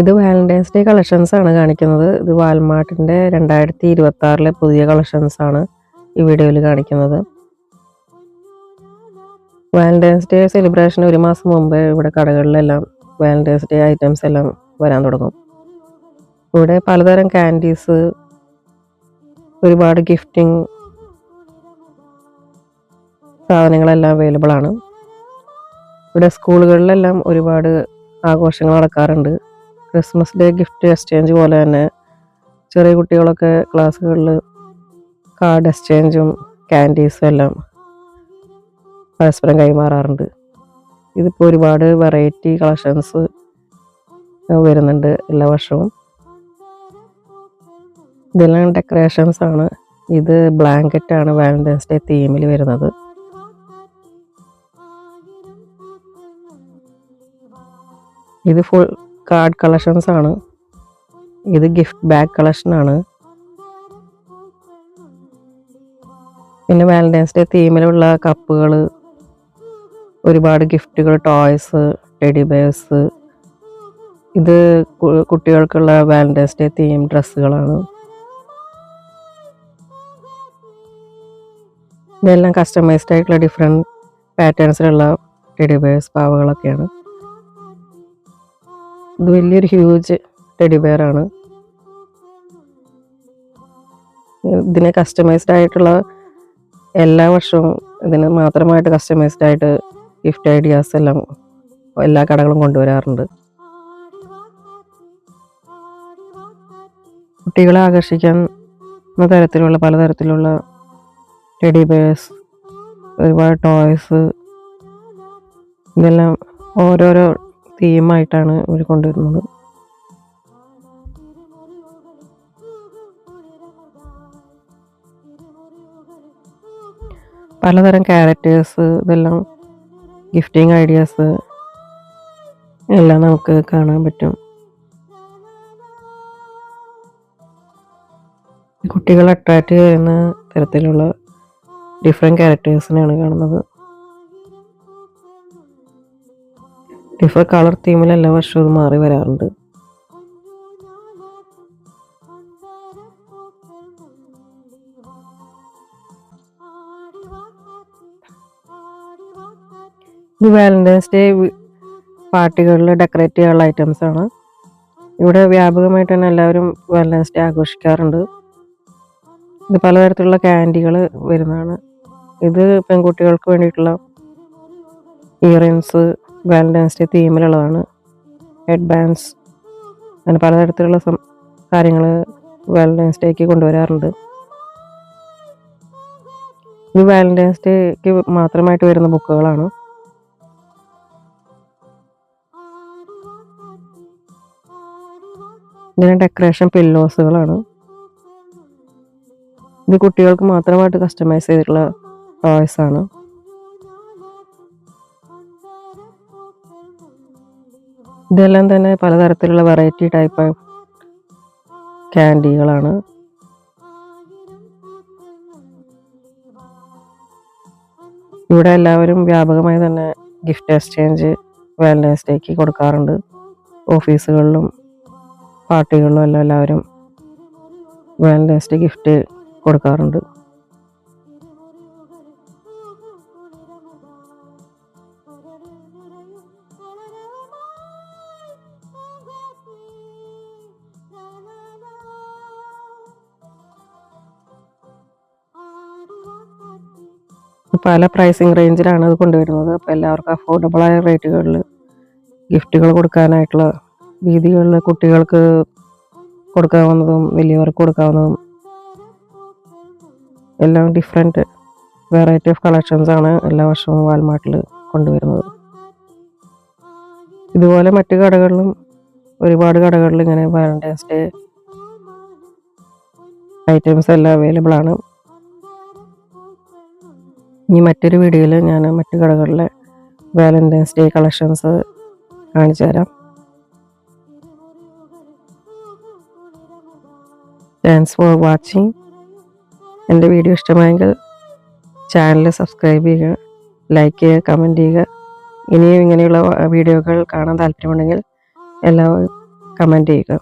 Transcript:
ഇത് Valentine's day collections ആണ് കാണിക്കുന്നത്. ഇത് വാൽമാർട്ടിന്റെ രണ്ടായിരത്തി ഇരുപത്തി ആറിലെ പുതിയ കളക്ഷൻസ് ആണ് ഈ വീഡിയോയിൽ കാണിക്കുന്നത്. വാലന്റൈൻസ് ഡേ സെലിബ്രേഷൻ ഒരു മാസം മുമ്പ് ഇവിടെ കടകളിലെല്ലാം വാലന്റൈൻസ് ഡേ ഐറ്റംസ് എല്ലാം വരാൻ തുടങ്ങും. ഇവിടെ പലതരം കാൻഡീസ് ഒരുപാട് ഗിഫ്റ്റിംഗ് സാധനങ്ങളെല്ലാം അവൈലബിൾ ആണ്. ഇവിടെ സ്കൂളുകളിലെല്ലാം ഒരുപാട് ആഘോഷങ്ങൾ നടക്കാറുണ്ട്. ക്രിസ്മസ് ഡേ ഗിഫ്റ്റ് എക്സ്ചേഞ്ച് പോലെ തന്നെ ചെറിയ കുട്ടികളൊക്കെ ക്ലാസ്സുകളിൽ കാർഡ് എക്സ്ചേഞ്ചും ക്യാൻഡീസും എല്ലാം പരസ്പരം കൈമാറാറുണ്ട്. ഇതിപ്പോൾ ഒരുപാട് വെറൈറ്റി കളക്ഷൻസ് വരുന്നുണ്ട് എല്ലാ വർഷവും. ഇതെല്ലാം ഡെക്കറേഷൻസ് ആണ്. ഇത് ബ്ലാങ്കറ്റ് ആണ് വാലന്റൈൻസ് ഡേ തീമിൽ വരുന്നത്. ഇത് ഫുൾ കാർഡ് കളക്ഷൻസ് ആണ്. ഇത് ഗിഫ്റ്റ് ബാഗ് കളക്ഷൻ ആണ്. പിന്നെ വാലന്റൈൻസ് ഡേ തീമിലുള്ള കപ്പുകൾ ഒരുപാട് ഗിഫ്റ്റുകൾ ടോയ്സ് ടെഡി ബേഴ്സ് ഇത് കുട്ടികൾക്കുള്ള വാലന്റൈൻസ് ഡേ തീം ഡ്രസ്സുകളാണ് ഇതെല്ലാം കസ്റ്റമൈസ്ഡ് ആയിട്ടുള്ള ഡിഫറെന്റ് പാറ്റേൺസിലുള്ള ടെഡി ബേഴ്സ് പാവകളൊക്കെയാണ്. ഇത് വലിയൊരു ഹ്യൂജ് ടെഡി ബെയർ ആണ്. ഇതിന് കസ്റ്റമൈസ്ഡ് ആയിട്ടുള്ള എല്ലാ വർഷവും ഇതിന് മാത്രമായിട്ട് കസ്റ്റമൈസ്ഡ് ആയിട്ട് ഗിഫ്റ്റ് ഐഡിയാസ് എല്ലാം എല്ലാ കടകളും കൊണ്ടുവരാറുണ്ട്. കുട്ടികളെ ആകർഷിക്കാൻ തരത്തിലുള്ള പലതരത്തിലുള്ള ടെഡി ബേഴ്സ് ഒരുപാട് ടോയ്സ് ഇതെല്ലാം ഓരോരോ തീമായിട്ടാണ് ഇവർ കൊണ്ടുവരുന്നത്. പലതരം ക്യാരക്ടേഴ്സ് ഇതെല്ലാം ഗിഫ്റ്റിംഗ് ഐഡിയാസ് എല്ലാം നമുക്ക് കാണാൻ പറ്റും. കുട്ടികളെ അട്രാക്റ്റ് ചെയ്യുന്ന തരത്തിലുള്ള ഡിഫറെന്റ് ക്യാരക്ടേഴ്സിനെയാണ് കാണുന്നത്. ഡിഫറെന്റ് കളർ തീമിൽ എല്ലാ വർഷവും ഇത് മാറി വരാറുണ്ട്. ഈ വാലന്റൈൻസ് ഡേ പാർട്ടികളിൽ ഡെക്കറേറ്റ് ചെയ്യാനുള്ള ഐറ്റംസ് ആണ്. ഇവിടെ വ്യാപകമായിട്ട് തന്നെ എല്ലാവരും വാലന്റൈൻസ് ഡേ ആഘോഷിക്കാറുണ്ട്. ഇത് പലതരത്തിലുള്ള ക്യാൻഡികൾ വരുന്നതാണ്. ഇത് പെൺകുട്ടികൾക്ക് വേണ്ടിയിട്ടുള്ള ഇയറിങ്സ് വാലന്റൈൻസ് ഡേ തീമിലുള്ളതാണ്. ഹെഡ് ബാൻഡ്സ് അങ്ങനെ പലതരത്തിലുള്ള കാര്യങ്ങൾ വാലന്റൈൻസ് ഡേക്ക് കൊണ്ടുവരാറുണ്ട്. ഇത് വാലന്റൈൻസ് ഡേക്ക് മാത്രമായിട്ട് വരുന്ന ബുക്കുകളാണ്. ഇതിന് ഡെക്കറേഷൻ പില്ലോസുകളാണ്. ഇത് കുട്ടികൾക്ക് മാത്രമായിട്ട് കസ്റ്റമൈസ് ചെയ്തിട്ടുള്ള ടോയ്സ് ഇതെല്ലാം തന്നെ പലതരത്തിലുള്ള വെറൈറ്റി ടൈപ്പ് ക്യാൻഡികളാണ് ഇവിടെ എല്ലാവരും വ്യാപകമായി തന്നെ ഗിഫ്റ്റ് എക്സ്ചേഞ്ച് വാലന്റൈൻസ് ഡേക്ക് കൊടുക്കാറുണ്ട്. ഓഫീസുകളിലും പാർട്ടികളിലും എല്ലാം എല്ലാവരും വാലന്റൈൻസ് ഡേ ഗിഫ്റ്റ് കൊടുക്കാറുണ്ട്. പല പ്രൈസിങ് റേഞ്ചിലാണ് അത് കൊണ്ടുവരുന്നത്. അപ്പോൾ എല്ലാവർക്കും അഫോർഡബിളായ റേറ്റുകളിൽ ഗിഫ്റ്റുകൾ കൊടുക്കാനായിട്ടുള്ള രീതികളിൽ കുട്ടികൾക്ക് കൊടുക്കാവുന്നതും വലിയവർക്ക് കൊടുക്കാവുന്നതും എല്ലാം ഡിഫറെന്റ് വെറൈറ്റി ഓഫ് കളക്ഷൻസ് ആണ് എല്ലാ വർഷവും വാൽമാർട്ടിൽ കൊണ്ടുവരുന്നത്. ഇതുപോലെ മറ്റു കടകളിലും ഒരുപാട് കടകളിൽ ഇങ്ങനെ വാലന്റൈൻസ് ഡേ ഐറ്റംസ് എല്ലാം അവൈലബിൾ ആണ്. ഇനി മറ്റൊരു വീഡിയോയിൽ ഞാൻ മറ്റു കടകളിലെ വാലന്റൈൻസ് ഡേ കളക്ഷൻസ് കാണിച്ചു തരാം. താങ്ക്സ് ഫോർ വാച്ചിങ് എന്റെ വീഡിയോ ഇഷ്ടമായെങ്കിൽ ചാനൽ സബ്സ്ക്രൈബ് ചെയ്യുക ലൈക്ക് ചെയ്യുക കമന്റ് ചെയ്യുക. ഇനിയും ഇങ്ങനെയുള്ള വീഡിയോകൾ കാണാൻ താല്പര്യമുണ്ടെങ്കിൽ എല്ലാവരും കമന്റ് ചെയ്യുക.